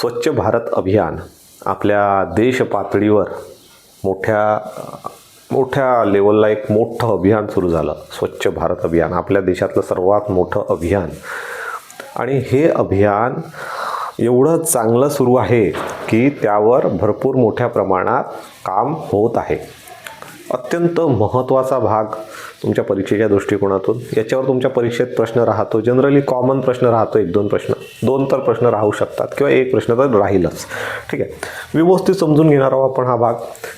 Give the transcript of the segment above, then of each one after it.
स्वच्छ भारत अभियान आपल्या देश पातळीवर मोठ्या मोठ्या लेवलला एक मोठं अभियान सुरू झालं. स्वच्छ भारत अभियान आपल्या देशातलं सर्वात मोठं अभियान. आणि हे अभियान एवढं चांगलं सुरू आहे की त्यावर भरपूर मोठ्या प्रमाणात काम होत आहे. अत्यंत महत्त्वाचा भाग तुमच्या परीक्षेच्या दृष्टिकोनातून. याच्यावर तुमच्या परीक्षेत प्रश्न राहतो. जनरली कॉमन प्रश्न राहतो. एक दोन प्रश्न. दोन तर प्रश्न राहू शकतात किंवा एक प्रश्न तर राहीलच. ठीक आहे? व्यवस्थित समजून घेणार आहोत आपण हा भाग.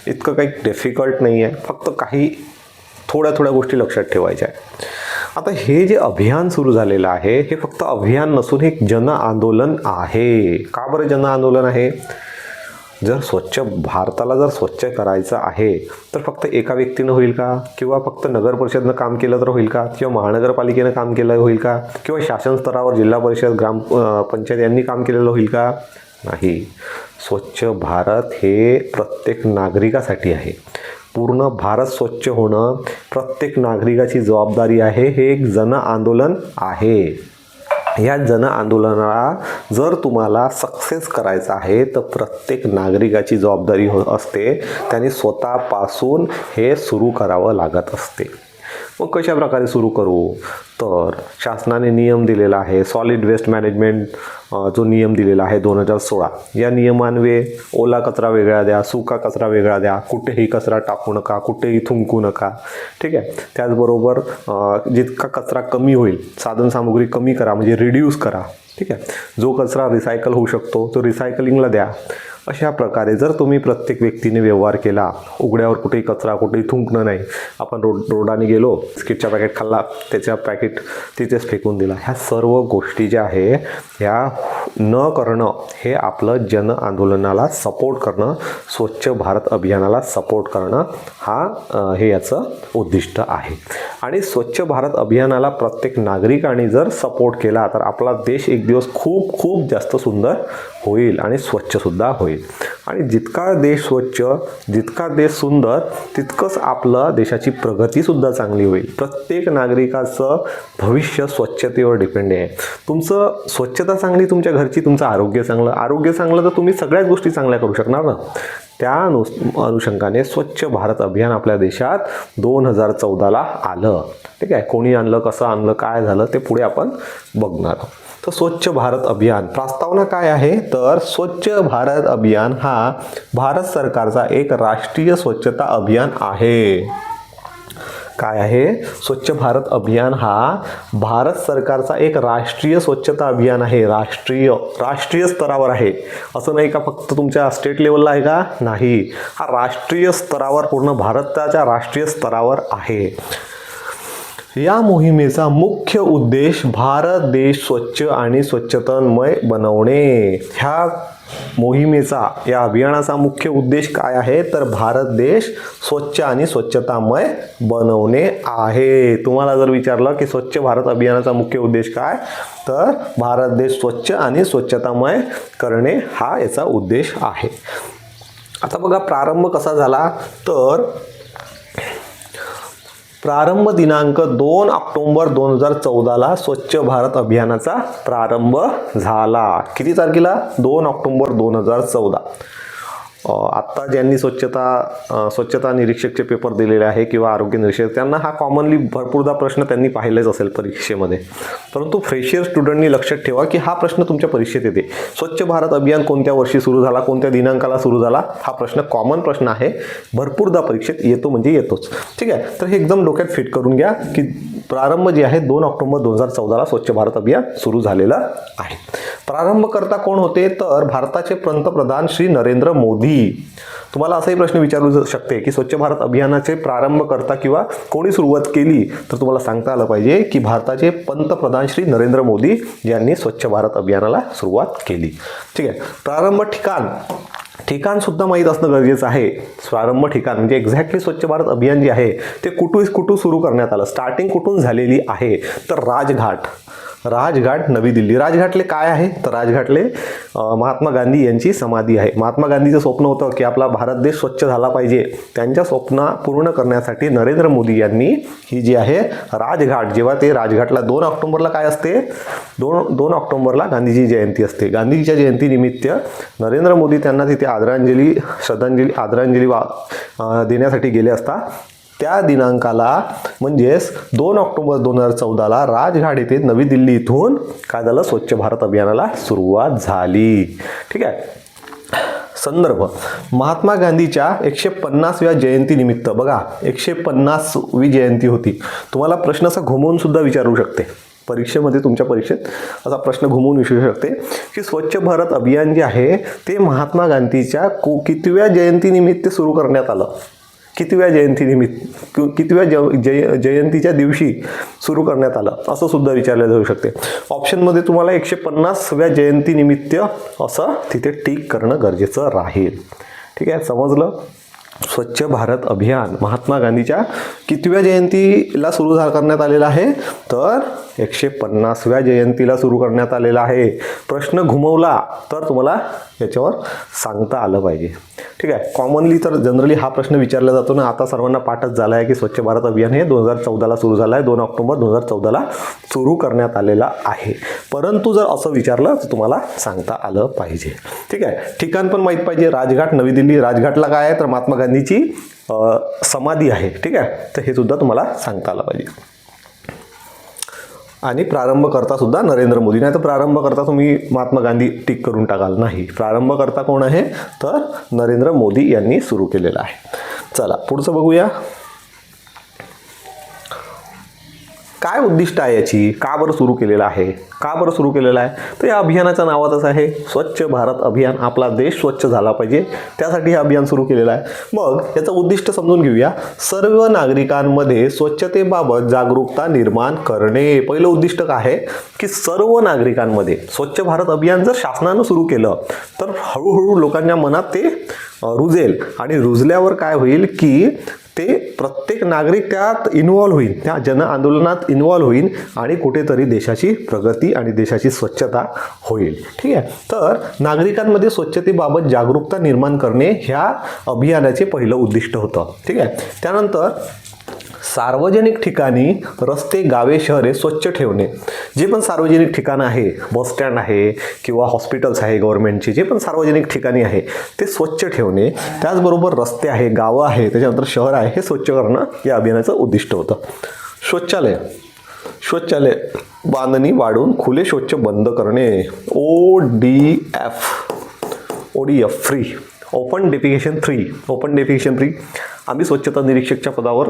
इतकं काही डिफिकल्ट नाही आहे फक्त काही थोड्या थोड्या गोष्टी लक्षात ठेवायच्या आहे आता हे जे अभियान सुरू झालेलं आहे हे फक्त अभियान नसून हे एक जन आंदोलन आहे. का बरं जन आंदोलन आहे? जर स्वच्छ भारताला जर स्वच्छ करायचं आहे तर फक्त एका व्यक्तीनं होईल का? किंवा फक्त नगर परिषदनं काम केलं तर होईल का? किंवा महानगरपालिकेनं काम केलं होईल का? किंवा शासन स्तरावर जिल्हा परिषद ग्राम पंचायत यांनी काम केलेलं होईल का? नाही. स्वच्छ भारत हे प्रत्येक नागरिकासाठी आहे. पूर्ण भारत स्वच्छ होणं प्रत्येक नागरिकाची जबाबदारी आहे हे एक जन आंदोलन आहे. या जन आंदोलनाला जर तुम्हाला सक्सेस करायचं आहे तर प्रत्येक नागरिकाची जबाबदारी हो असते. त्याने स्वतःपासून हे सुरू करावं लागत असते. मग कशा प्रकारे सुरू करू? तर शासनाने नियम दिलेला आहे सॉलिड वेस्ट मॅनेजमेंट जो नियम दिलेला आहे दोन हजार सोळा. या नियमान्वये ओला कचरा वेगळा द्या सुका कचरा वेगळा द्या कुठेही कचरा टाकू नका कुठेही थुंकू नका. ठीक आहे? त्याचबरोबर जितका कचरा कमी होईल साधनसामुग्री कमी करा म्हणजे रिड्यूस करा. ठीक आहे? जो कचरा रिसायकल होऊ शकतो तो रिसायकलिंगला द्या. अशा प्रकारे जर तुम्ही प्रत्येक व्यक्तीने व्यवहार केला उघड्यावर कुठेही कचरा कुठेही थुंकणं नाही आपण रोड रोडाने गेलो बिस्किटचा पॅकेट खाल्ला त्याच्या पॅकेट तिथेच फेकून दिला. ह्या सर्व गोष्टी ज्या आहे ह्या न करणं हे आपलं जन आंदोलनाला सपोर्ट करणं स्वच्छ भारत अभियानाला सपोर्ट करणं हा हे याचं उद्दिष्ट आहे. आणि स्वच्छ भारत अभियानाला प्रत्येक नागरिकाने जर सपोर्ट केला तर आपला देश एक दिवस खूप खूप जास्त सुंदर होईल आणि स्वच्छसुद्धा होईल. आणि जितका देश स्वच्छ जितका देश सुंदर तितकंच आपलं देशाची प्रगतीसुद्धा चांगली होईल. प्रत्येक नागरिकाचं भविष्य स्वच्छतेवर डिपेंड आहे. तुमचं स्वच्छता चांगली तुमच्या घरची तुमचं आरोग्य चांगलं. आरोग्य चांगलं तर तुम्ही सगळ्याच गोष्टी चांगल्या करू शकणार ना? त्या अनुस अनुषंगाने स्वच्छ भारत अभियान आपल्या देशात दोन हजार चौदाला आलं. ठीक आहे? कोणी आणलं कसं आणलं काय झालं ते पुढे आपण बघणार. आहोत तर स्वच्छ भारत अभियान. प्रस्तावना काय आहे? तर स्वच्छ भारत अभियान हा भारत सरकारचा एक राष्ट्रीय स्वच्छता अभियान आहे. काय आहे? स्वच्छ भारत अभियान हा भारत सरकारचा एक राष्ट्रीय स्वच्छता अभियान आहे. राष्ट्रीय राष्ट्रीय स्तरावर आहे. असं नाही का फक्त तुमच्या स्टेट लेवलला आहे का? नाही. हा राष्ट्रीय स्तरावर पूर्ण भारताच्या राष्ट्रीय स्तरावर आहे. या मोहिमेचा मुख्य उद्देश भारत देश स्वच्छ आणि स्वच्छतामय बनवणे. ह्या मोहिमेचा या अभियानाचा मुख्य उद्देश काय आहे? तर भारत देश स्वच्छ आणि स्वच्छतामय बनवणे आहे. तुम्हाला जर विचारलं की स्वच्छ भारत अभियानाचा मुख्य उद्देश काय? तर भारत देश स्वच्छ आणि स्वच्छतामय करणे हा याचा उद्देश आहे. आता बघा प्रारंभ कसा झाला? तर प्रारंभ दिनांक दोन ऑक्टोंबर दोन हजार चौदाला स्वच्छ भारत अभियानाचा प्रारंभ झाला. किती तारखेला? दोन ऑक्टोंबर दोन हजार चौदा. आत्ता ज्यांनी स्वच्छता स्वच्छता निरीक्षकचे पेपर दिलेले आहे किंवा आरोग्य निरीक्षक त्यांना हा कॉमनली भरपूरदा प्रश्न त्यांनी पाहिलेच असेल परीक्षेमध्ये. परंतु फ्रेशियर स्टुडंटनी लक्षात ठेवा की हा प्रश्न तुमच्या परीक्षेत येते. स्वच्छ भारत अभियान कोणत्या वर्षी सुरू झाला कोणत्या दिनांकाला सुरू झाला हा प्रश्न कॉमन प्रश्न आहे. भरपूरदा परीक्षेत येतो म्हणजे येतोच. ठीक आहे? तर हे एकदम डोक्यात फिट करून घ्या की प्रारंभ जे आहे दोन ऑक्टोबर दोन हजार चौदाला स्वच्छ भारत अभियान सुरू झालेलं आहे. प्रारंभकर्ता कोण होते? तर भारताचे पंतप्रधान श्री नरेंद्र मोदी. तुम्हाला असाही प्रश्न विचारू शकते की स्वच्छ भारत अभियानाचे प्रारंभकर्ता किंवा कोणी सुरुवात केली तर तुम्हाला सांगता आलं पाहिजे की भारताचे पंतप्रधान श्री नरेंद्र मोदी यांनी स्वच्छ भारत अभियानाला सुरुवात केली. ठीक आहे. प्रारंभ ठिकाण. ठिकाण सुद्धा माहीत असणं गरजेचं आहे. प्रारंभ ठिकाण म्हणजे एक्झॅक्टली स्वच्छ भारत अभियान जे आहे ते कुठून कुठून सुरू करण्यात आलं? स्टार्टिंग कुठून झालेली आहे? तर राजघाट. राजघाट नवी दिल्ली. राजघाटले काय आहे? तर राजघाटले महात्मा गांधी यांची समाधी आहे. महात्मा गांधीचं स्वप्न होतं की आपला भारत देश स्वच्छ झाला पाहिजे. त्यांच्या स्वप्न पूर्ण करण्यासाठी नरेंद्र मोदी यांनी ही जी आहे राजघाट जेव्हा ते राजघाटला दोन ऑक्टोबरला काय असते? दोन दोन ऑक्टोबरला गांधीजी जयंती असते. गांधीजीच्या जयंतीनिमित्त नरेंद्र मोदी त्यांना तिथे आदरांजली श्रद्धांजली आदरांजली वा देण्यासाठी गेले असता त्या दिनांकाला म्हणजेच दोन ऑक्टोबर दोन हजार चौदाला राजघाट येथे नवी दिल्ली इथून काय झालं स्वच्छ भारत अभियानाला सुरुवात झाली. ठीक आहे? संदर्भ. महात्मा गांधीच्या एकशे पन्नासव्या जयंतीनिमित्त बघा एकशे पन्नासवी जयंती होती. तुम्हाला प्रश्न असा घुमवून सुद्धा विचारू शकते. परीक्षेमध्ये तुमच्या परीक्षेत असा प्रश्न घुमवून विचारू शकते की स्वच्छ भारत अभियान जे आहे ते महात्मा गांधीच्या को कितव्या जयंतीनिमित्त सुरू करण्यात आलं? कितव्या जयंतीनिमित्त कितव्या ज जय जयंतीच्या दिवशी सुरू करण्यात आलं असं सुद्धा विचारलं जाऊ शकते. ऑप्शनमध्ये तुम्हाला एकशे पन्नासव्या जयंतीनिमित्त असं तिथे टीक करणं गरजेचं राहील. ठीक आहे? समजलं? स्वच्छ भारत अभियान महात्मा गांधीच्या कितव्या जयंतीला सुरू झा करण्यात आलेला आहे? तर एकशे पन्नासव्या जयंतीला सुरू करण्यात आलेला आहे. प्रश्न घुमवला तर तुम्हाला याच्यावर सांगता आलं पाहिजे. ठीक आहे. कॉमनली तर जनरली हा प्रश्न विचारला जातो ना. आता सर्वांना पाठच झाला आहे की स्वच्छ भारत अभियान हे दोन हजार चौदाला सुरू झालं आहे दोन ऑक्टोबर दोन हजार चौदाला सुरू करण्यात आलेला आहे. परंतु जर असं विचारलं तर तुम्हाला सांगता आलं पाहिजे. ठीक आहे. ठिकाण पण माहीत पाहिजे. राजघाट नवी दिल्ली. राजघाटला काय आहे? तर महात्मा गांधी गांधीची समाधी आहे. ठीक आहे? तर हे सुद्धा तुम्हाला सांगता आलं पाहिजे. आणि प्रारंभ करता सुद्धा नरेंद्र मोदी. नाही तर प्रारंभ करता तुम्ही महात्मा गांधी टिक करून टाकाल. नाही. प्रारंभ करता कोण आहे? तर नरेंद्र मोदी यांनी सुरू केलेला आहे. चला पुढचं बघूया. काय उद्दिष्ट आहे याची? का बरं सुरू केलेलं आहे? का बरं सुरू केलेलं आहे? तर या अभियानाच्या नावातच आहे स्वच्छ भारत अभियान. आपला देश स्वच्छ झाला पाहिजे. त्यासाठी हे अभियान सुरू केलेलं आहे. मग याचं उद्दिष्ट समजून घेऊया. सर्व नागरिकांमध्ये स्वच्छतेबाबत जागरूकता निर्माण करणे. पहिलं उद्दिष्ट काय? आहे की सर्व नागरिकांमध्ये स्वच्छ भारत अभियान जर शासनानं सुरू केलं तर हळूहळू लोकांच्या मनात ते रुजेल. आणि रुजल्यावर काय होईल की ते प्रत्येक नागरिक त्यात इन्वॉल्व्ह होईल. त्या जन आंदोलनात इन्वॉल्व्ह होईल आणि कुठेतरी देशाची प्रगती आणि देशाची स्वच्छता होईल. ठीक आहे? तर नागरिकांमध्ये स्वच्छतेबाबत जागरूकता निर्माण करणे ह्या अभियानाचे पहिलं उद्दिष्ट होतं. ठीक आहे? त्यानंतर सार्वजनिक ठिकाणी रस्ते गावे शहरे स्वच्छ ठेवणे. जे पण सार्वजनिक ठिकाणं आहे बस स्टँड आहे किंवा हॉस्पिटल्स आहे गव्हर्नमेंटचे जे पण सार्वजनिक ठिकाणी आहे ते स्वच्छ ठेवणे. त्याचबरोबर रस्ते आहे गावं आहे त्याच्यानंतर शहर आहे हे स्वच्छ करणं या अभियानाचं उद्दिष्ट होतं. शौचालय. शौचालय बांधणी वाढून खुले शौच बंद करणे. O D F. O D F free. Open defecation free open defecation free आम्ही स्वच्छता निरीक्षकच्या पदावर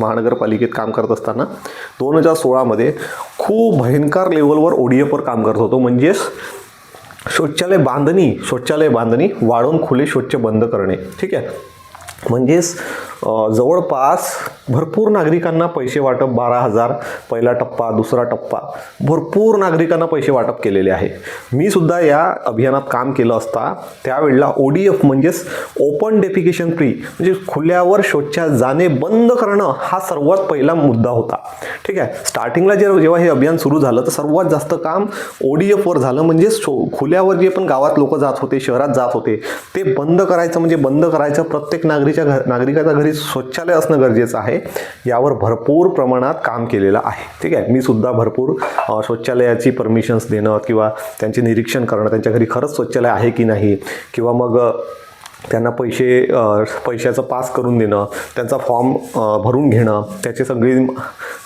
महानगरपालिकेत काम करत असताना दोन हजार सोळामध्ये खूप भयंकर लेवलवर ओ डी एफवर काम करत होतो. म्हणजेच शौचालय बांधणी शौचालय बांधणी वाढवून खुले शौच बंद करणे. ठीक आहे? म्हणजेच जवळपास भरपूर नागरिकांना पैसे वाटप बारा हजार पहिला टप्पा दुसरा टप्पा भरपूर नागरिकांना पैसे वाटप केलेले आहे. मी सुद्धा या अभियानात काम केलं असता त्यावेळेला ओ डी एफ म्हणजेच ओपन डेफिकेशन फ्री म्हणजे खुल्यावर शौचास जाणे बंद करणं हा सर्वात पहिला मुद्दा होता. ठीक आहे स्टार्टिंगला जे जेव्हा हे अभियान सुरू झालं तर सर्वात जास्त काम ओ डी एफवर झालं म्हणजे शो खुल्यावर जे पण गावात लोक जात होते शहरात जात होते ते बंद करायचं म्हणजे बंद करायचं प्रत्येक नागरिकच्या घर नागरिकाच्या घरी शौचालय असणं गरजेचं आहे. यावर भरपूर प्रमाणात काम केलेलं आहे. ठीक आहे? मी सुद्धा भरपूर शौचालयाची परमिशन्स देणं किंवा त्यांचे निरीक्षण करणं त्यांच्या घरी खरंच शौचालय आहे की नाही? किंवा मग त्यांना पैसे पैशाचं पास करून देणं त्यांचा फॉर्म भरून घेणं त्याचे सगळी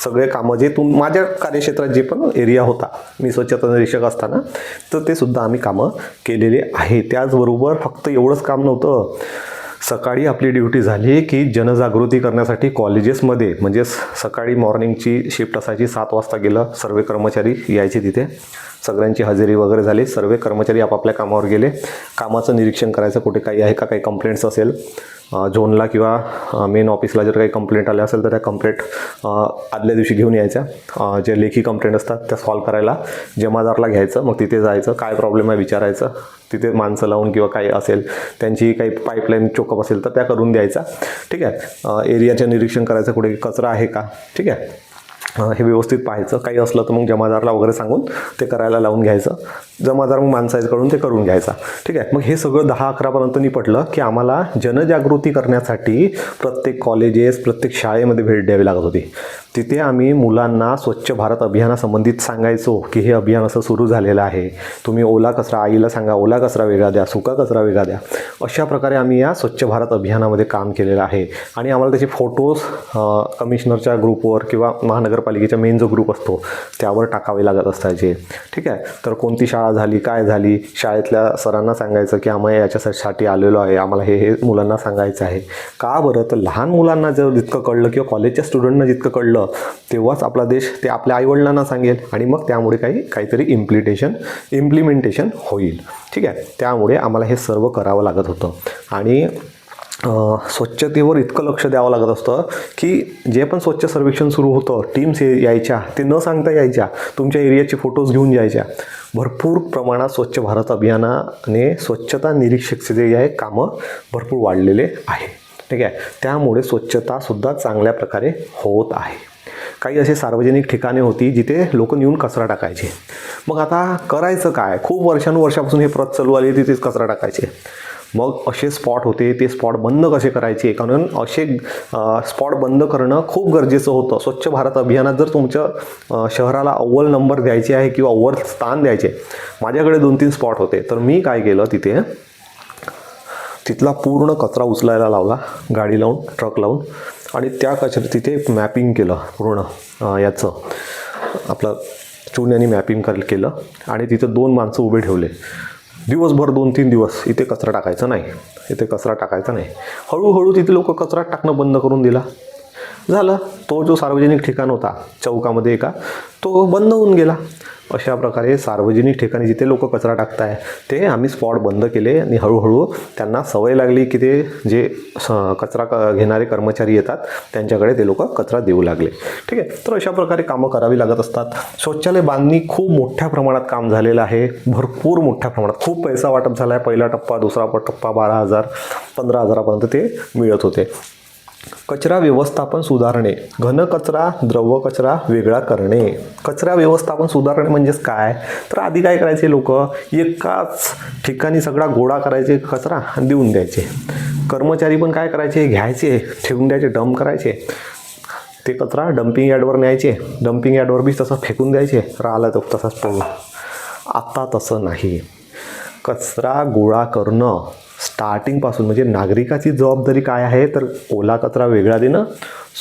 सगळे कामं जे तुम माझ्या कार्यक्षेत्रात जे पण एरिया होता मी स्वच्छता निरीक्षक असताना तर ते सुद्धा आम्ही कामं केलेले आहे. त्याचबरोबर फक्त एवढंच काम नव्हतं. सकाळी आपली ड्युटी झाली की जनजागृती करण्यासाठी कॉलेजेसमध्ये म्हणजे सकाळी मॉर्निंगची शिफ्ट असायची सात वाजता गेलं सर्व कर्मचारी यायचे तिथे. सगळ्यांची हजेरी वगैरे झाली. सर्व कर्मचारी आपापल्या कामावर गेले. कामाचं निरीक्षण करायचं कुठे काही आहे का? काही कंप्लेंट्स असेल. झोनला किंवा मेन ऑफिसला जर काही कंप्लेंट आल्या असेल तर त्या कंप्लेंट आदल्या दिवशी घेऊन यायच्या. जे लेखी कंप्लेंट असतात त्या सॉल्व करायला जमादारला घ्यायचं. मग तिथे जायचं. काय प्रॉब्लेम आहे विचारायचं. तिथे माणसं लावून किंवा काही असेल त्यांची काही पाईपलाईन चोकअप असेल तर त्या करून द्यायचा. ठीक आहे? एरियाचं निरीक्षण करायचं. कुठे कचरा आहे का? ठीक आहे? हे व्यवस्थित पाहायचं. काही असलं तर मग जमादारला वगैरे सांगून ते करायला लावून घ्यायचं. जमादार मग माणसाकडून ते करून घ्यायचा. ठीक आहे? मग हे सगळं दहा अकरापर्यंत निपटलं की आम्हाला जनजागृती करण्यासाठी प्रत्येक कॉलेजेस प्रत्येक शाळेमध्ये भेट द्यावी लागत होती. तिथे आम्ही मुलांना स्वच्छ भारत अभियानासंबंधित सांगायचो की हे अभियान असं सुरू झालेलं आहे. तुम्ही ओला कचरा आईला सांगा ओला कचरा वेगळा द्या सुका कचरा वेगळा द्या. अशा प्रकारे आम्ही या स्वच्छ भारत अभियानामध्ये काम केलेलं आहे. आणि आम्हाला त्याचे फोटोज कमिशनरच्या ग्रुपवर किंवा महानगर नगरपालिकेचा मेन जो ग्रुप असतो त्यावर टाकावे लागत असायचे ठीक आहे? तर कोणती शाळा झाली काय झाली? शाळेतल्या सरांना सांगायचं की आम्ही याच्यासाठी आलेलो आहे आम्हाला हे हे मुलांना सांगायचं आहे. का बरं? तर लहान मुलांना जर जितकं कळलं किंवा कॉलेजच्या स्टुडंटना जितकं कळलं तेव्हाच आपला देश ते आपल्या आईवडिलांना सांगेल आणि मग त्यामुळे काही काहीतरी इम्प्लिटेशन इम्प्लिमेंटेशन होईल. ठीक आहे? त्यामुळे आम्हाला हे सर्व करावं लागत होतं. आणि स्वच्छतेवर इतकं लक्ष द्यावं लागत असतं की जे पण स्वच्छ सर्वेक्षण सुरू होतं टीम्स यायच्या ते न सांगता यायच्या तुमच्या एरियाचे फोटोज घेऊन जायच्या भरपूर प्रमाणात स्वच्छ भारत अभियानाने स्वच्छता निरीक्षकचे जे आहे कामं भरपूर वाढलेले आहे. ठीक आहे? त्यामुळे स्वच्छतासुद्धा चांगल्या प्रकारे होत आहे. काही असे सार्वजनिक ठिकाणे होती जिथे लोक नेऊन कचरा टाकायचे. मग आता करायचं काय? खूप वर्षानुवर्षापासून हे प्रत चालू आली तिथेच कचरा टाकायचे. मग असे स्पॉट होते ते स्पॉट बंद कसे करायचे? कारण असे स्पॉट बंद करणं खूप गरजेचं होतं. स्वच्छ भारत अभियानात जर तुमच्या शहराला अव्वल नंबर द्यायचे आहे किंवा अव्वल स्थान द्यायचे माझ्याकडे दोन तीन स्पॉट होते. तर मी काय केलं तिथे? तिथला पूर्ण कचरा उचलायला लावला गाडी लावून ट्रक लावून आणि त्या कचरा तिथे मॅपिंग केलं पूर्ण याचं. आपलं चून यांनी मॅपिंग कर केलं आणि तिथं दोन माणसं उभे ठेवले. दिवसभर दोन तीन दिवस इथे कचरा टाकायचा नाही. इथे कचरा टाकायचा नाही. हळूहळू तिथे लोक कचरा टाकणं बंद करून दिला. झालं. तो जो सार्वजनिक ठिकाण होता चौकामध्ये एका तो बंद होऊन गेला. अशा प्रकारे सार्वजनिक ठिकाणी जिथे लोक कचरा टाकताय ते आम्ही स्पॉट बंद केले आणि हळूहळू त्यांना सवय लागली की ते जे स कचरा क घेणारे कर्मचारी येतात त्यांच्याकडे ते लोक कचरा देऊ लागले. ठीक आहे? तर अशा प्रकारे कामं करावी लागत असतात. शौचालय बांधणी खूप मोठ्या प्रमाणात काम झालेलं आहे. भरपूर मोठ्या प्रमाणात. खूप पैसा वाटप झाला आहे पहिला टप्पा दुसरा टप्पा बारा हजार पंधरा हजारापर्यंत ते मिळत होते. कचरा व्यवस्थापन सुधारणे. घन कचरा द्रव कचरा वेगळा करणे. कचरा व्यवस्थापन सुधारणे म्हणजेच काय? तर आधी काय करायचे लोक? एकाच ठिकाणी सगळा गोळा करायचे कचरा आणि देऊन द्यायचे. कर्मचारी पण काय करायचे? घ्यायचे ठेवून द्यायचे डंप करायचे. ते कचरा डम्पिंग यार्डवर न्यायचे. डम्पिंग यार्डवर बी तसं फेकून द्यायचे. राहिला तो तसाच पडून. आत्ता तसं नाही. कचरा गोळा करणं स्टार्टिंगपासून म्हणजे नागरिकाची जबाबदारी काय आहे? तर ओला कचरा वेगळा देणं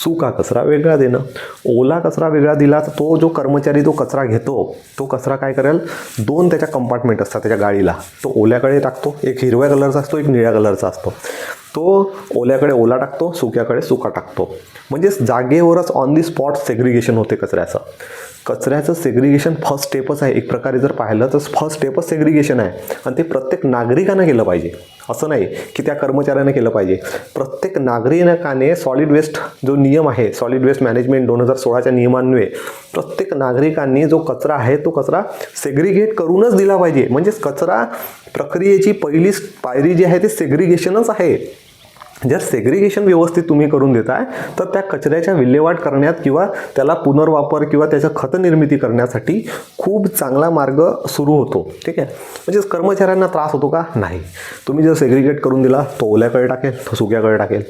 सुका कचरा वेगळा देणं. ओला कचरा वेगळा दिला तर तो जो कर्मचारी तो कचरा घेतो तो कचरा काय करेल? दोन त्याच्या कंपार्टमेंट असतात त्याच्या गाडीला. तो ओल्याकडे टाकतो एक हिरव्या कलरचा असतो एक निळ्या कलरचा असतो. तो ओल्याकडे ओला टाकतो सुक्याकडे सुका टाकतो. म्हणजेच जागेवरच ऑन दी स्पॉट सेग्रिगेशन होते कचऱ्याचं. कचऱ्याचं सेग्रिगेशन फर्स्ट स्टेपच आहे. एक प्रकारे जर पाहिलं तर फर्स्ट स्टेपच सेग्रिगेशन आहे. आणि ते प्रत्येक नागरिकानं केलं पाहिजे. असं नाही की त्या कर्मचाऱ्यानं केलं पाहिजे. प्रत्येक नागरिकाने सॉलिड वेस्ट जो नियम आहे सॉलिड वेस्ट मॅनेजमेंट दोन हजार सोळाच्या नियमान्वये प्रत्येक नागरिकांनी जो कचरा आहे तो कचरा सेग्रिगेट करूनच दिला पाहिजे. म्हणजेच कचरा प्रक्रियेची पहिली पायरी जी आहे ते सेग्रिगेशनच आहे. जर सेग्रिगेशन व्यवस्थित तुम्ही करून देताय तर त्या कचऱ्याच्या विल्हेवाट करण्यात किंवा त्याला पुनर्वापर किंवा त्याच्या खत निर्मिती करण्यासाठी खूप चांगला मार्ग सुरू होतो. ठीक आहे? म्हणजेच कर्मचाऱ्यांना त्रास होतो का? नाही. तुम्ही जर सेग्रिगेट करून दिला तो ओल्याकडे टाकेल तो सुक्याकडे टाकेल.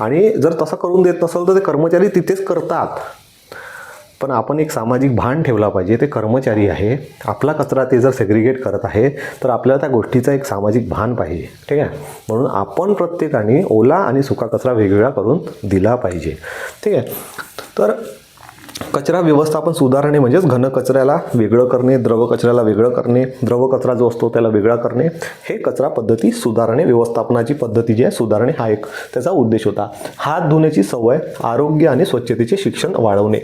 आणि जर तसं करून देत नसेल तर ते कर्मचारी तिथेच करतात. पण आपण एक सामाजिक भान ठेवला पाहिजे. ते कर्मचारी आहे. आपला कचरा ते जर सेग्रिगेट करत आहे तर आपल्याला त्या गोष्टीचा एक सामाजिक भान पाहिजे. ठीक आहे? म्हणून आपण प्रत्येकाने ओला आणि सुका कचरा वेगवेगळा करून दिला पाहिजे. ठीक आहे? तर कचरा व्यवस्थापन सुधारणे म्हणजेच घन कचऱ्याला वेगळं करणे द्रव कचऱ्याला वेगळं करणे द्रव कचरा जो असतो त्याला वेगळा करणे हे कचरा पद्धती सुधारणे व्यवस्थापनाची पद्धती जी आहे सुधारणे हा एक त्याचा उद्देश होता. हात धुण्याची सवय आरोग्य आणि स्वच्छतेचे शिक्षण वाढवणे.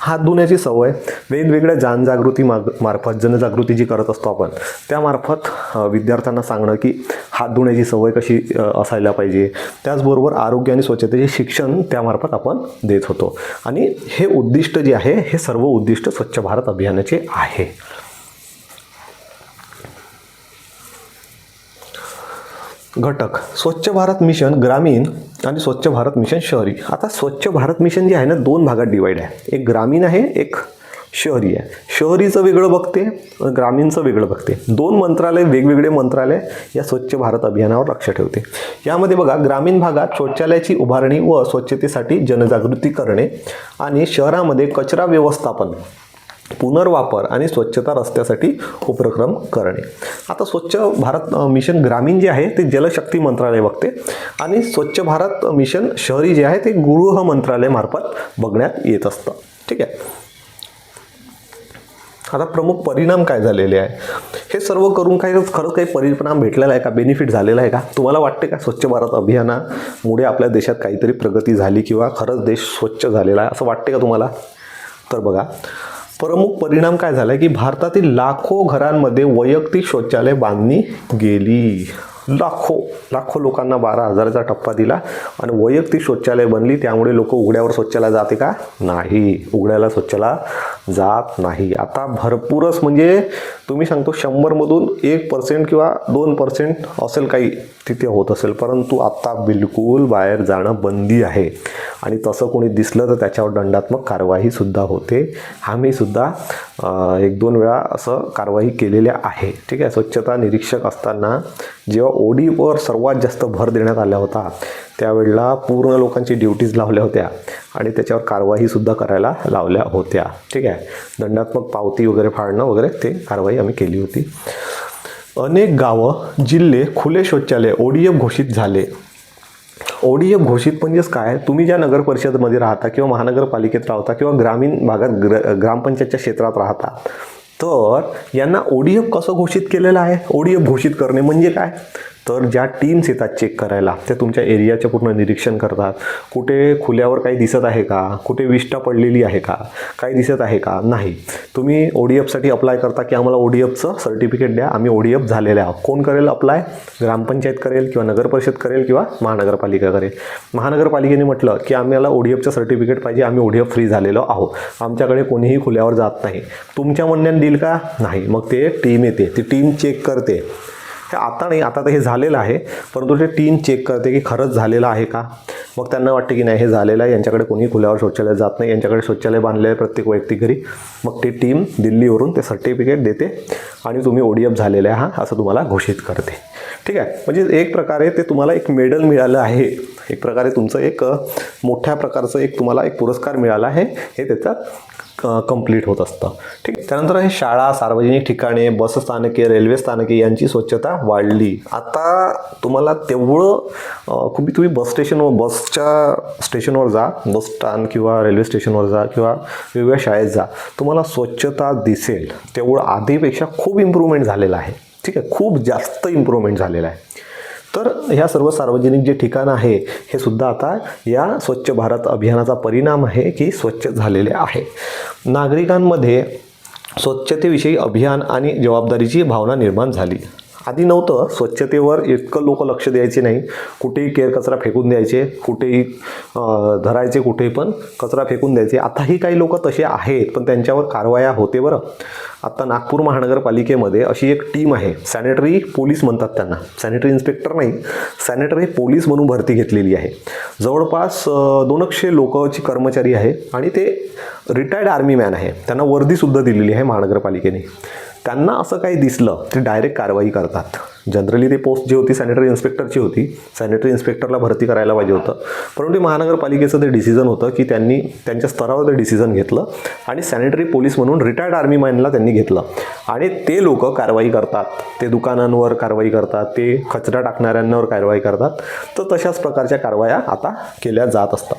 हात धुण्याची सवय वेगवेगळ्या जनजागृती मार्फत जनजागृती जी करत असतो आपण त्यामार्फत विद्यार्थ्यांना सांगणं की हात धुण्याची सवय कशी असायला पाहिजे. त्याचबरोबर आरोग्य आणि स्वच्छतेचे शिक्षण त्यामार्फत आपण देत होतो. आणि हे उद्दिष्ट जे आहे हे सर्व उद्दिष्ट स्वच्छ भारत अभियानाचे आहे. घटक स्वच्छ भारत मिशन ग्रामीण आणि स्वच्छ भारत मिशन शहरी. आता स्वच्छ भारत मिशन जे आहे ना दोन भागात डिवाईड आहे. एक ग्रामीण आहे एक शहरी आहे. शहरीचं वेगळं बघते ग्रामीणचं वेगळं बघते. दोन मंत्रालय वेगवेगळे मंत्रालय या स्वच्छ भारत अभियानावर लक्ष ठेवते. यामध्ये बघा ग्रामीण भागात शौचालयाची उभारणी व स्वच्छतेसाठी जनजागृती करणे आणि शहरामध्ये कचरा व्यवस्थापन पुनर्वापर आणि स्वच्छता रस्त्यासाठी उपक्रम करणे. आता स्वच्छ भारत मिशन ग्रामीण जे आहे ते जलशक्ती मंत्रालय बघते आणि स्वच्छ भारत मिशन शहरी जे आहे ते गृह मंत्रालयामार्फत बघण्यात येत असतं. ठीक आहे? आता प्रमुख परिणाम काय झालेले आहे? हे सर्व करून काही खरंच काही परिणाम भेटलेला आहे का? बेनिफिट झालेला आहे का? तुम्हाला वाटते का स्वच्छ भारत अभियानामुळे आपल्या देशात काहीतरी प्रगती झाली किंवा खरंच देश स्वच्छ झालेला आहे? असं वाटते का तुम्हाला? तर बघा प्रमुख परिणाम काय झाला की भारतातील लाखो घरांमध्ये वैयक्तिक शौचालय बांधणी गेली. लाखो लाखो लोकांना बारा हजाराचा टप्पा दिला आणि वैयक्तिक शौचालय बनली त्यामुळे लोक उघड्यावर स्वच्छला जाते का? नाही. उघड्याला स्वच्छला जात नाही. आता भरपूरच म्हणजे तुम्ही सांगतो शंभरमधून एक पर्सेंट किंवा दोन पर्सेंट असेल काही तिथे होत असेल परंतु आत्ता बिलकुल बाहेर जाणं बंदी आहे. आणि तसं कोणी दिसलं तर त्याच्यावर दंडात्मक कारवाईसुद्धा होते. आम्हीसुद्धा एक दोन वेळा असं कारवाई केलेल्या आहे. ठीक आहे? स्वच्छता निरीक्षक असताना जेव्हा ओडीवर सर्वात जास्त भर देण्यात आला होता त्यावेळेला पूर्ण लोकांची ड्युटीज लावल्या होत्या आणि त्याच्यावर कारवाईसुद्धा करायला लावल्या होत्या. ठीक आहे? दंडात्मक पावती वगैरे फाडणं वगैरे ते कारवाई आम्ही केली होती. अनेक गावं जिल्हे खुले शौचालय ओडीएफ घोषित झाले. ओडीएफ घोषित म्हणजेच काय? तुम्ही ज्या नगर परिषदमध्ये राहता किंवा महानगरपालिकेत राहता किंवा ग्रामीण भागात ग्र ग्रामपंचायतच्या क्षेत्रात राहता तर यांना ओडीएफ कसं घोषित केलेलं आहे? ओडीएफ घोषित करणे म्हणजे काय? तर ज्या टीम्स येतात चेक करायला ते तुमच्या एरियाचे पूर्ण निरीक्षण करतात. कुठे खुल्यावर काही दिसत आहे का? कुठे विष्ठा पडलेली आहे का? काही दिसत आहे का? नाही. तुम्ही ओ डी एफसाठी अप्लाय करता की आम्हाला ओ डी एफचं सर्टिफिकेट द्या. आम्ही ओ डी एफ झालेले आहोत. कोण करेल अप्लाय ग्रामपंचायत करेल किंवा नगर परिषद करेल किंवा महानगरपालिका करेल. महानगरपालिकेने म्हटलं की आम्हाला ओ डी एफचं सर्टिफिकेट पाहिजे. आम्ही ओ डी एफ फ्री झालेलो आहोत. आमच्याकडे कोणीही खुल्यावर जात नाही. तुमच्या म्हणण्याने देईल का? नाही. मग ते टीम येते. ती टीम चेक करते. हे आता नाही आता तर हे झालेलं आहे. परंतु ते टीम चेक करते की खरंच झालेलं आहे का? मग त्यांना वाटते की नाही हे झालेलं आहे. यांच्याकडे कोणी खुल्यावर शौचालय जात नाही. यांच्याकडे शौचालय बांधले आहे प्रत्येक वैयक्तिक घरी. मग ती टीम दिल्लीवरून ते सर्टिफिकेट देते आणि तुम्ही ओ डी एफ झालेले आहात असं तुम्हाला घोषित करते. ठीक आहे? म्हणजे एक प्रकारे ते तुम्हाला एक मेडल मिळालं आहे. एक प्रकारे तुमचं एक मोठ्या प्रकारचं एक तुम्हाला एक पुरस्कार मिळाला आहे. हे त्याच्यात कंप्लीट होत असतं. ठीक त्यानंतर हे शाळा सार्वजनिक ठिकाणे बस स्थानके रेल्वे स्थानके यांची स्वच्छता वाढली. आता तुम्हाला तेवढं अं, तुम्ही बस स्टेशनवर बसच्या स्टेशनवर जा बस स्टँड किंवा रेल्वे स्टेशनवर जा किंवा वेगवेगळ्या शाळेत जा. तुम्हाला स्वच्छता दिसेल. तेवढं आधीपेक्षा खूप इम्प्रूव्हमेंट झालेलं आहे. ठीक आहे खूप जास्त इम्प्रूव्हमेंट झालेलं आहे. तर ह्या सर्व सार्वजनिक जे ठिकाण आहे हे सुद्धा आता या स्वच्छ भारत अभियानाचा परिणाम आहे की स्वच्छ झालेले आहे. नागरिकांमध्ये स्वच्छतेविषयी अभियान आणि जबाबदारीची भावना निर्माण झाली. आधी नव्हतं. स्वच्छतेवर इतकं लोक लक्ष द्यायचे नाही. कुठेही केर कचरा फेकून द्यायचे कुठेही धरायचे कुठेही पण कचरा फेकून द्यायचे. आताही काही लोक तसे आहेत पण त्यांच्यावर कारवाया होते बरं. आता नागपूर महानगरपालिकेमध्ये अशी एक टीम आहे. सॅनिटरी पोलीस म्हणतात त्यांना. सॅनिटरी इन्स्पेक्टर नाही सॅनिटरी पोलीस म्हणून भरती घेतलेली आहे. जवळपास दोनशे लोकची कर्मचारी आहे आणि ते रिटायर्ड आर्मी मॅन आहे. त्यांना वर्दीसुद्धा दिलेली आहे महानगरपालिकेने. त्यांना असं काही दिसलं ते डायरेक्ट कारवाई करतात. जनरली ते पोस्ट जी होती सॅनिटरी इन्स्पेक्टरची होती. सॅनिटरी इन्स्पेक्टरला भरती करायला पाहिजे होतं. परंतु महानगरपालिकेचं ते डिसिजन होतं की त्यांनी त्यांच्या स्तरावर ते डिसिजन घेतलं आणि सॅनिटरी पोलीस म्हणून रिटायर्ड आर्मी मॅनला त्यांनी घेतलं. आणि ते लोक कारवाई करतात. ते दुकानांवर कारवाई करतात. ते कचरा टाकणाऱ्यांवर कारवाई करतात. तर तशाच प्रकारच्या कारवाया आता केल्या जात असतात.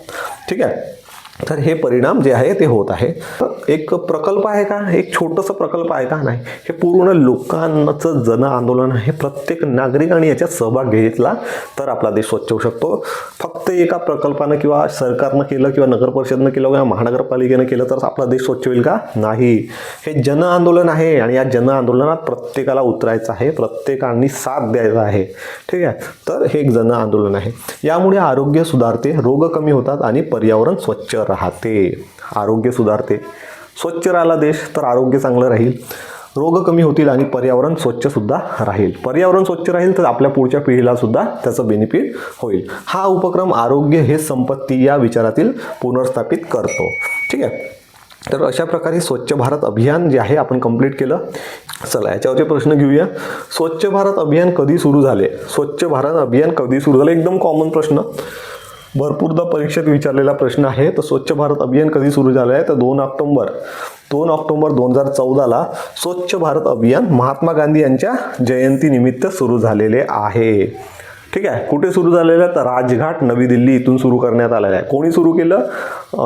ठीक आहे? तर हे परिणाम जे आहे ते होत आहे. तर एक प्रकल्प आहे का? एक छोटंसं प्रकल्प आहे का? नाही. हे पूर्ण लोकांचं जन आंदोलन आहे. प्रत्येक नागरिकाने याच्यात सहभाग घेतला तर आपला देश स्वच्छ होऊ शकतो. फक्त एका प्रकल्पानं किंवा सरकारनं केलं किंवा नगर परिषदनं केलं किंवा महानगरपालिकेनं केलं तर आपला देश स्वच्छ होईल का? नाही. हे जन आंदोलन आहे आणि या जन आंदोलनात प्रत्येकाला उतरायचं आहे. प्रत्येकाने साथ द्यायचा आहे. ठीक आहे? तर हे एक जन आंदोलन आहे. यामुळे आरोग्य सुधारते रोग कमी होतात आणि पर्यावरण स्वच्छ राहते. राहते आरोग्य सुधारते. स्वच्छ राहिला देश तर आरोग्य चांगलं राहील. रोग कमी होतील आणि पर्यावरण स्वच्छसुद्धा राहील. पर्यावरण स्वच्छ राहील तर आपल्या पुढच्या पिढीला सुद्धा त्याचं बेनिफिट होईल. हा उपक्रम आरोग्य हे संपत्ती या विचारातील पुनर्स्थापित करतो. ठीक आहे? तर अशा प्रकारे स्वच्छ भारत अभियान जे आहे आपण कंप्लीट केलं. चला याच्यावरचे प्रश्न घेऊया. स्वच्छ भारत अभियान कधी सुरू झाले? स्वच्छ भारत अभियान कधी सुरू झाले? एकदम कॉमन प्रश्न. भरपूरदा परीक्षेत विचारलेला प्रश्न आहे. तर स्वच्छ भारत अभियान कधी सुरू झालं आहे तर दोन ऑक्टोंबर दोन ऑक्टोबर दोन हजार चौदाला स्वच्छ भारत अभियान महात्मा गांधी यांच्या जयंतीनिमित्त सुरू झालेले आहे. ठीक आहे? कुठे सुरू झालेलं? तर राजघाट नवी दिल्ली इथून सुरू करण्यात आलेलं आहे. कोणी सुरू केलं?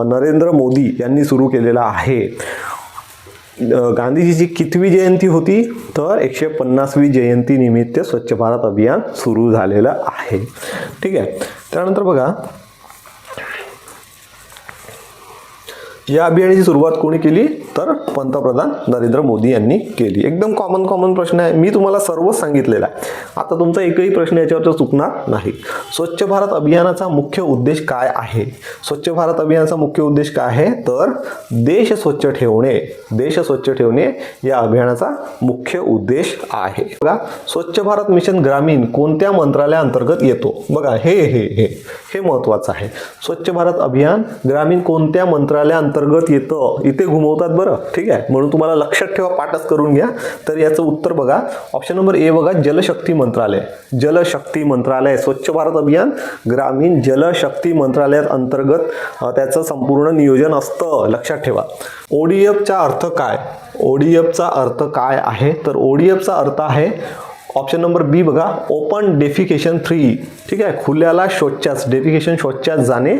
नरेंद्र मोदी यांनी सुरू केलेलं आहे. गांधीजीची कितवी जयंती होती? तर एकशे पन्नासवी जयंतीनिमित्त स्वच्छ भारत अभियान सुरू झालेलं आहे. ठीक आहे? त्यानंतर बघा या अभियानाची सुरुवात कोणी केली? तर पंतप्रधान नरेंद्र मोदी यांनी केली. एकदम कॉमन कॉमन प्रश्न आहे. मी तुम्हाला सर्वच सांगितलेला आहे. आता तुमचा एकही प्रश्न याच्यावर चुकणार नाही. स्वच्छ भारत अभियानाचा मुख्य उद्देश काय आहे? स्वच्छ भारत अभियानाचा मुख्य उद्देश काय आहे? तर देश स्वच्छ ठेवणे देश स्वच्छ ठेवणे या अभियानाचा मुख्य उद्देश आहे. बघा स्वच्छ भारत मिशन ग्रामीण कोणत्या मंत्रालयाअंतर्गत येतो? बघा हे हे हे हे महत्वाचं आहे. स्वच्छ भारत अभियान ग्रामीण कोणत्या मंत्रालयाअंतर्गत येतं? इथे घुमवतात बरं. ठीक आहे. म्हणून तुम्हाला लक्षात ठेवा पाठच करून घ्या. तर याचं उत्तर बघा. ऑप्शन नंबर ए बघा जलशक्ती मंत्रालय. जलशक्ती मंत्रालय स्वच्छ भारत अभियान ग्रामीण जलशक्ती मंत्रालयात अंतर्गत त्याचं संपूर्ण नियोजन असतं. लक्षात ठेवा. ओडीएफचा अर्थ काय? ओडीएफचा अर्थ काय आहे? तर ओडीएफचा अर्थ आहे ऑप्शन नंबर बी बघा ओपन डेफिकेशन थ्री ठीक आहे? खुल्याला शौचास डेफिकेशन शौचास जाणे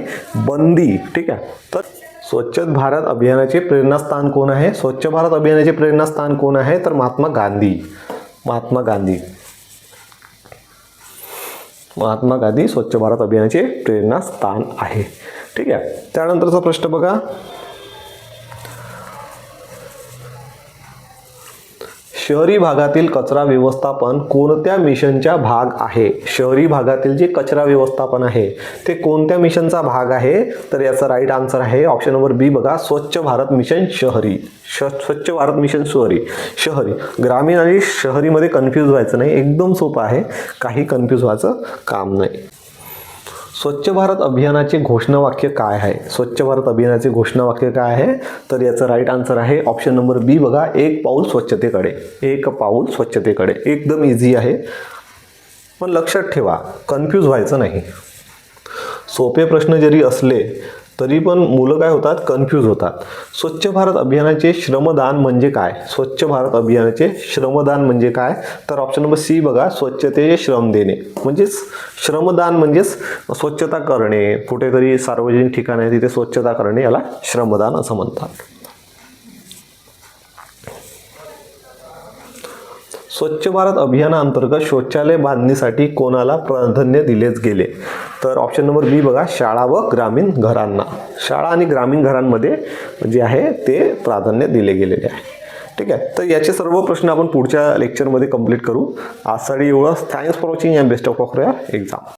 बंदी. ठीक आहे? तर स्वच्छ भारत अभियानाचे प्रेरणास्थान कोण आहे? स्वच्छ भारत अभियानाचे प्रेरणास्थान कोण आहे? तर महात्मा गांधी. महात्मा गांधी. महात्मा गांधी स्वच्छ भारत अभियानाचे प्रेरणास्थान आहे. ठीक आहे? त्यानंतरचा प्रश्न बघा. शहरी भागातील कचरा व्यवस्थापन कोणत्या मिशनच्या भाग आहे? शहरी भागातील जे कचरा व्यवस्थापन आहे ते कोणत्या मिशनचा भाग आहे? तर याचा राईट आन्सर आहे ऑप्शन नंबर बी बघा स्वच्छ भारत मिशन शहरी. श स्वच्छ भारत मिशन शहरी. शहरी. ग्रामीण आणि शहरीमध्ये कन्फ्यूज व्हायचं नाही. एकदम सोपं आहे. काही कन्फ्यूज व्हायचं काम नाही. स्वच्छ भारत अभियानाचे घोषणावाक्य काय आहे? स्वच्छ भारत अभियानाचे घोषणावाक्य काय आहे? तर याचं राईट आन्सर आहे ऑप्शन नंबर बी बघा एक पाऊल स्वच्छतेकडे. एक पाऊल स्वच्छतेकडे. एकदम इझी आहे. पण लक्षात ठेवा कन्फ्यूज व्हायचं नाही. सोपे प्रश्न जरी असले तरी पण मुलं काय होतात? कन्फ्यूज होतात. स्वच्छ भारत अभियानाचे श्रमदान म्हणजे काय? स्वच्छ भारत अभियानाचे श्रमदान म्हणजे काय? तर ऑप्शन नंबर सी बघा स्वच्छतेचे श्रम देणे. म्हणजेच श्रमदान म्हणजेच स्वच्छता करणे. कुठेतरी सार्वजनिक ठिकाण आहे तिथे स्वच्छता करणे याला श्रमदान असं म्हणतात. स्वच्छ भारत अभियानाअंतर्गत शौचालय बांधणीसाठी कोणाला प्राधान्य दिलेच गेले? तर ऑप्शन नंबर बी बघा शाळा व ग्रामीण घरांना. शाळा आणि ग्रामीण घरांमध्ये जे आहे ते प्राधान्य दिले गेलेले आहे. ठीक आहे? तर याचे सर्व प्रश्न आपण पुढच्या लेक्चरमध्ये कंप्लीट करू. आजसाठी एवढंच thanks for watching and best of of exam